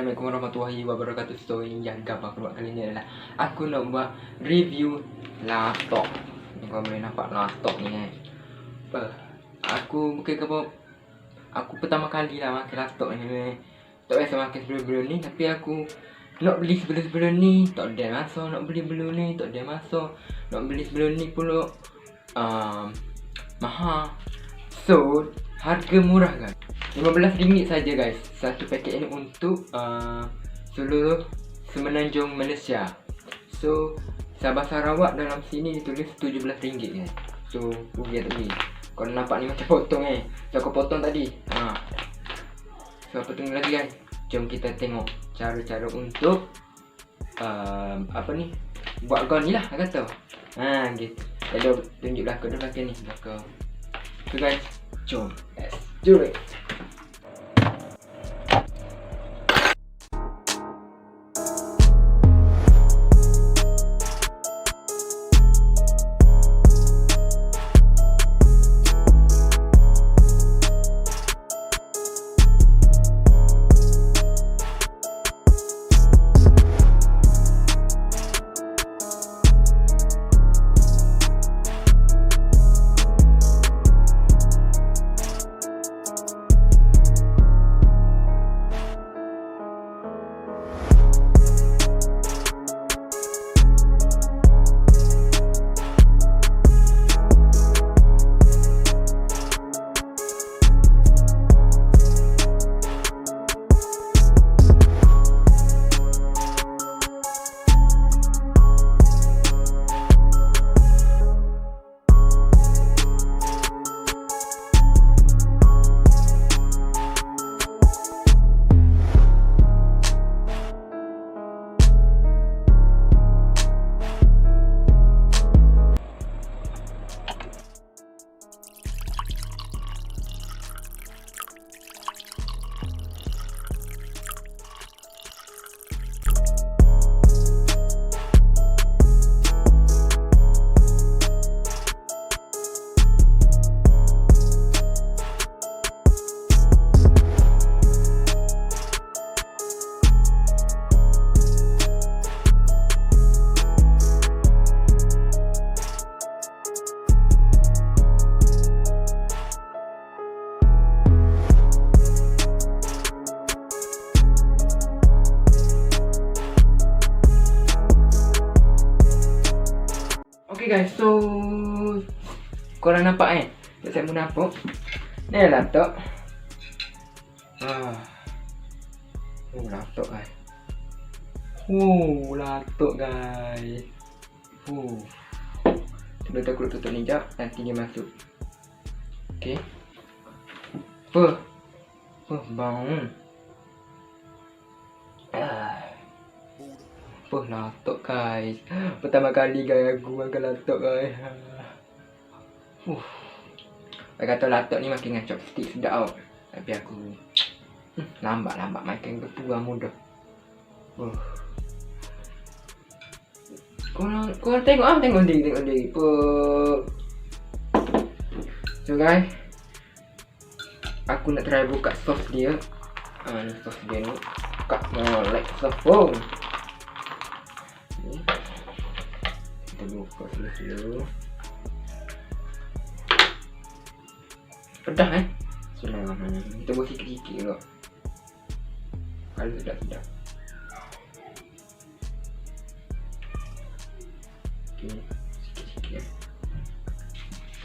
Assalamualaikum warahmatullahi wabarakatuh. So yang gambar buat kali ni adalah Aku nak buat review laptop. Kau boleh nampak laptop ni kan Apa? Aku ke apa Aku pertama kali lah pakai laptop ni Tak biasa pakai sebelum-sebelum ni Tapi aku Nak beli sebelum-sebelum ni. Tak ada masa nak beli sebelum ni Tak ada masa Nak beli sebelum ni pula. Um, Mahal. So Harga murah kan RM15 saja guys. Satu paket ini untuk uh, Seluruh Semenanjung Malaysia. So Sabah Sarawak dalam sini ditulis RM17 kan So Rugi atau beli Kalau nampak ni macam potong eh. So aku potong tadi. Ha. So apa tunggu lagi guys? Jom kita tengok Cara-cara untuk uh, Apa ni? Buat gon ni lah aku kata. Ha gitu. Jadi tunjuk belakang dulu belakang ni Belakang. So guys Jom. Let's do it Okay guys, so korang nampak kan? Tak saya pun nampak. Ni laptop. Ah. Oh, laptop guys. Oh, laptop guys. Oh. Sebelum tu aku tutup ni jap, nanti dia masuk. Okay. Apa? Apa? Bang. Apa laptop guys. Pertama kali guys aku makan laptop guys. Uh. Kata laptop ni makin dengan chopstick sedap tau. Tapi aku hmm, Lambat-lambat makan bertua mudah uh. Korang, korang tengok ah, tengok dia, tengok dia Apa So guys Aku nak try buka soft dia. Ah, ni soft dia ni. Buka molek soft. Phone kita buka dulu pedah eh? Bismillahirrahmanirrahim kita buat sikit-sikit juga. Kalau sedap-sedap ok sikit-sikit eh.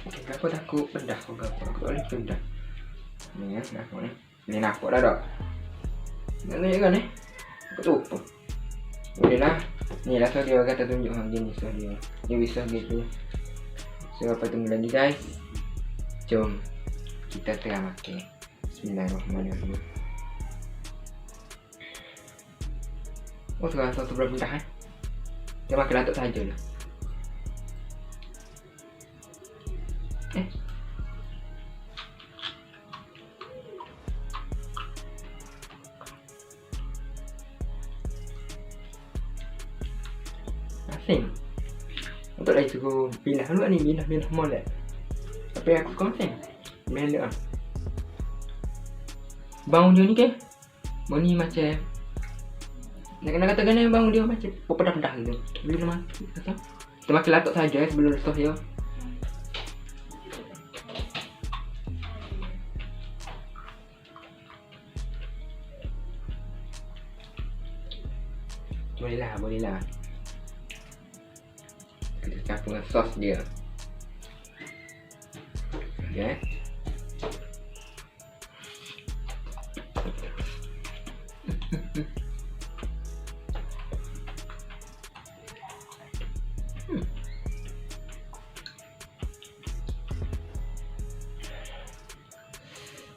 Ok kenapa takut pedah kau kenapa aku tak boleh pedah ni ya nampak ni. Ni nampak dah tak? Ni kan eh? Aku lupa boleh lah Ni lah so dia kata tunjuk hang jenis so dia. Dia bisa gitu. So apa tunggu lagi guys? Jom kita tengah makan. Bismillahirrahmanirrahim. Oh sekarang satu berapa dah eh? Dia makan lantuk saja lah. Pindah dulu ni Pindah-pindah molek Tapi aku konseng Benda lah Bang je ni ke Bang ni macam Nak kata kena bang dia macam pedah-pedah gitu. Bila nama kata. Kita makan latok saja eh, sebelum letak dia. Boleh lah, boleh lah. Dengan sos dia. Okay.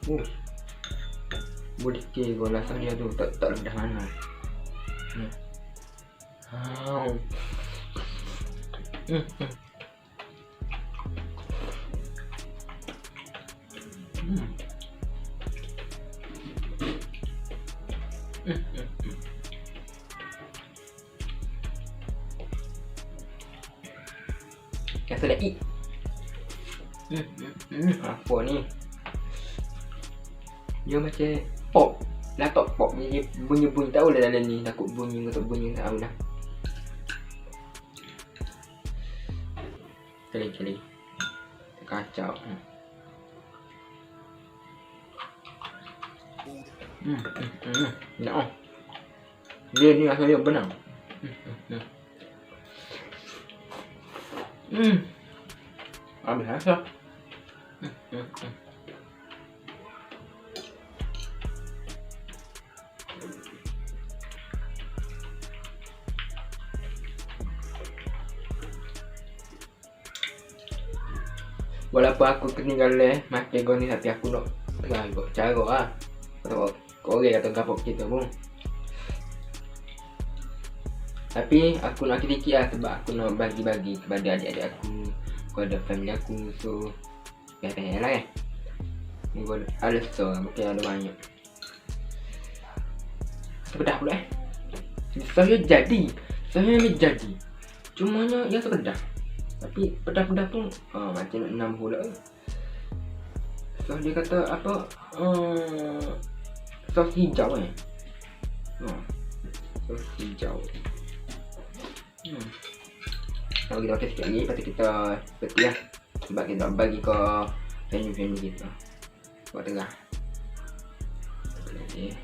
Oh. Boleh ke gua rasa dia tu tak tak rendah mana. Hmm. Kata. Hmm. Hmm. Apa ni? dia macam pop laptop pop bunyi-bunyi tahu lah dalam ni takut bunyi atau bunyi tak tahu lah kali-kali kacau hmm. Hmm, hmm, hmm. Nak oh. Dia ni asal dia benang. Hmm, hmm, hmm. Hmm. Habis asal. Hmm, hmm, hmm. Walaupun aku ketinggalan makan kau ni tapi aku nak tengah ikut cara lah. Kau orang kata kapok kita pun. Tapi aku nak sedikit lah sebab aku nak bagi-bagi kepada adik-adik aku kepada family aku so biar lah eh. Ni ada so mungkin ada banyak. Sepedah pula eh. Saya jadi. Saya jadi. Cumanya yang sepedah. Tapi pedas-pedas pun uh, macam nak enam pula. So dia kata apa uh, sos hijau eh. Uh, sos hijau. Hmm. Kalau kita pakai sikit lagi, lepas kita peti lah Sebab kita nak bagi ke venue-venue kita Buat tengah Okay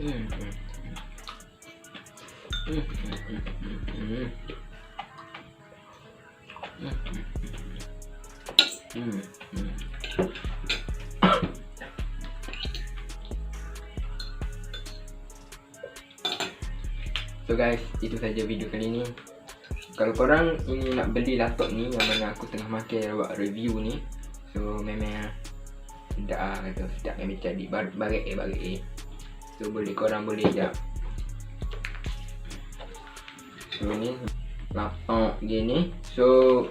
Hmm, hmm. Hmm, hmm, hmm, hmm, hmm. Hmm. So guys, itu saja video kali ni. Kalau korang ini nak beli laptop ni yang mana aku tengah makan buat review ni, so memang sedap ah kata sedap kami jadi barik eh barik eh. So boleh korang boleh jap. So ni laptop gini so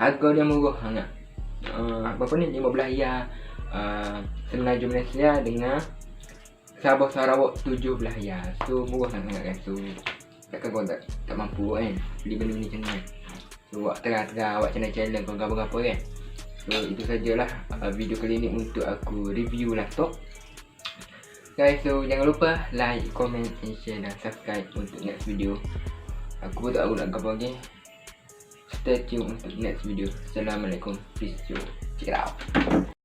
harga dia murah sangat uh, berapa ni 15 ya uh, Semenaju Malaysia dengan Sabah Sarawak 17 ya so murah sangat kan. So takkan kau tak, tak mampu kan? Beli benda ni macam ni so buat terang-terang buat channel-channel kau berapa kan? So itu sajalah uh, video kali ni untuk aku review laptop guys so jangan lupa like, comment, and share dan subscribe untuk next video. Aku pun tak tahu nak apa lagi Stay tune untuk next video. Assalamualaikum. Peace you Check it out